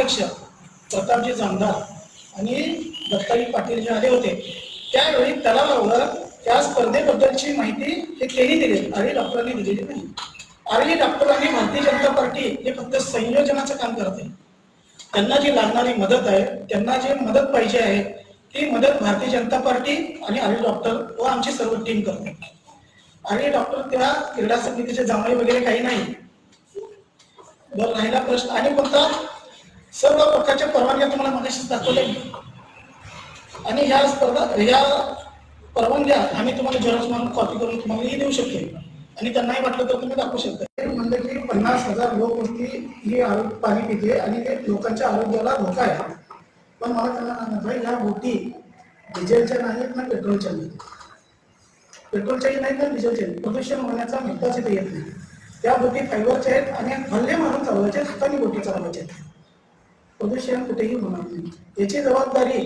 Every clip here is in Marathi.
अध्यक्ष प्रतापजी जामदार आणि दत्ताजी पाटील जे आले होते त्यावेळी तलावावर त्या स्पर्धेबद्दलची माहिती हे त्यांनी दिली आर्य डॉक्टरांनी दिलेली नाही. आर्य डॉक्टर आणि भारतीय जनता पार्टी हे फक्त संयोजनाचं काम करते त्यांना जी लागणारी मदत आहे त्यांना जी मदत पाहिजे आहे ती मदत भारतीय जनता पार्टी आणि आर्य डॉक्टर व आमची सर्व टीम करते. आर्य डॉक्टर त्या क्रीडा समितीचे जांभळे वगैरे काही नाही. बरं राहिला प्रश्न. आणि कोणता? सर्व प्रकारच्या परवानग्या तुम्हाला मगाशीच दाखवल्या आणि ह्या स्पर्धा ह्या परवानग्या आम्ही तुम्हाला झेरॉक्स म्हणून कॉपी करून तुम्हालाही देऊ शकतो आणि त्यांनाही वाटलं तर तुम्ही दाखवू शकता. ते म्हणलं की पन्नास हजार लोक होती ही आरोग्य पाणी पिते आणि ते लोकांच्या आरोग्याला धोका आहे. पण मला त्यांना सांगायचं ह्या बोटी डिझेलच्या नाहीत ना पेट्रोलच्या नाहीत? पेट्रोलच्याही नाहीत ना डिझेलच्या? प्रदूषण होण्याचा मुद्दाच इथे येत नाही. त्या बोटी फायबरच्या आहेत आणि हल्ले मारून चालवायच्या आहेत, हाताने बोटी चालवायच्या आहेत. प्रदूषण कुठेही होणार नाही. याची जबाबदारी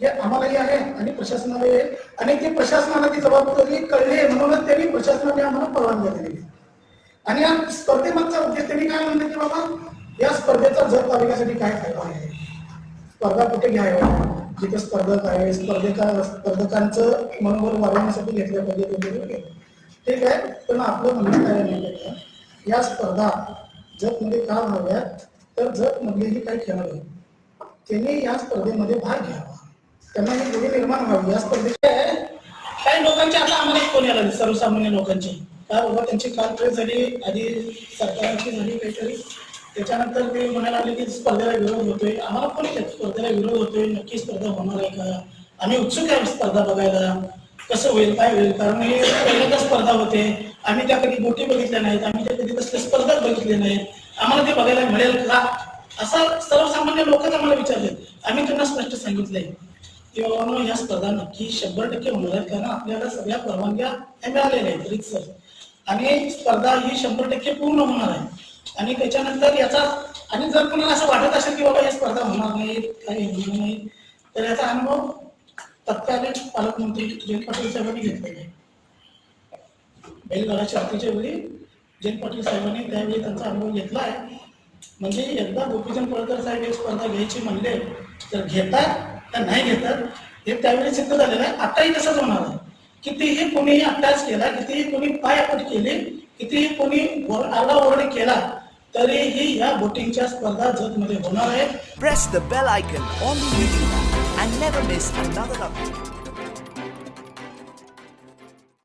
हे आम्हालाही आहे आणि प्रशासनालाही आहे. आणि ते प्रशासनाला ती जबाबदारी कळली म्हणूनच त्यांनी प्रशासनाने आम्हाला परवानगी दिलेली आणि या स्पर्धेमागचा उद्देश त्यांनी काय म्हणलं की बाबा या स्पर्धेचा जर तालुक्यासाठी काय फायदा आहे? स्पर्धा कुठे घ्यावं? जिथे स्पर्धक आहे स्पर्धेचा स्पर्धकांचं मनोबल वाढवण्यासाठी घेतल्या पाहिजे वगैरे ठीक आहे पण आपलं म्हणणं काय नाही का? या स्पर्धा जगमध्ये का व्हाव्यात? तर जगमधलेही काही खेळाडू आहेत. त्यांनी या स्पर्धेमध्ये भाग घ्यावा. त्यांना ही गोडी निर्माण व्हावी. या स्पर्धेचे काही लोकांचे आता आम्हाला एक फोन यायला सर्वसामान्य लोकांची. का बाबा त्यांची काल ट्रेस झाली आधी सरकारची झाली काहीतरी. त्याच्यानंतर ते म्हणायला लागले की स्पर्धेला विरोध होतोय. आम्हाला कोणी येत स्पर्धेला विरोध होतोय? नक्की स्पर्धा होणार आहे का? आम्ही उत्सुक आहे स्पर्धा बघायला. कसं होईल काय होईल? कारण हे पहिल्यांदा स्पर्धा होते. आम्ही त्या कधी गोटी बघितल्या नाहीत. आम्ही त्या कधी कसले स्पर्धा बघितले नाहीत. आम्हाला ते बघायला मिळेल का? असं सर्वसामान्य लोकच आम्हाला विचारले. आम्ही त्यांना स्पष्ट सांगितलंय. की बाबांनो या स्पर्धा नक्की शंभर टक्के होणार आहेत कारण आपल्याला सगळ्या परवानग्या मिळालेल्या आहेत रितसर आणि स्पर्धा ही शंभर टक्के पूर्ण होणार आहे. आणि त्याच्यानंतर याचा आणि जर कोणाला असं वाटत असेल की बाबा या स्पर्धा होणार नाही काही होणार नाही तर याचा अनुभव तत्कालीन पालकमंत्री जयंत पाटील साहेबांनी घेतलेला आहे. बैलगाडा शर्तीच्या वेळी जयंत पाटील साहेबांनी त्यावेळी त्यांचा अनुभव घेतला आहे म्हणजे एकदा गोपीचंद पळकर साहेब एक स्पर्धा घ्यायची म्हणले तर घेतात का नाही घेतात हे त्यावेळी सिद्ध झालेलं आहे. आताही तसंच होणार आहे. कितीही कोणी अभ्यास केला कितीही कोणी पायपट केली कितीही कोणी आरडाओरडी केला तरीही या बोटिंगच्या स्पर्धा जगमध्ये होणार आहे press the bell icon on the YouTube and never miss another update.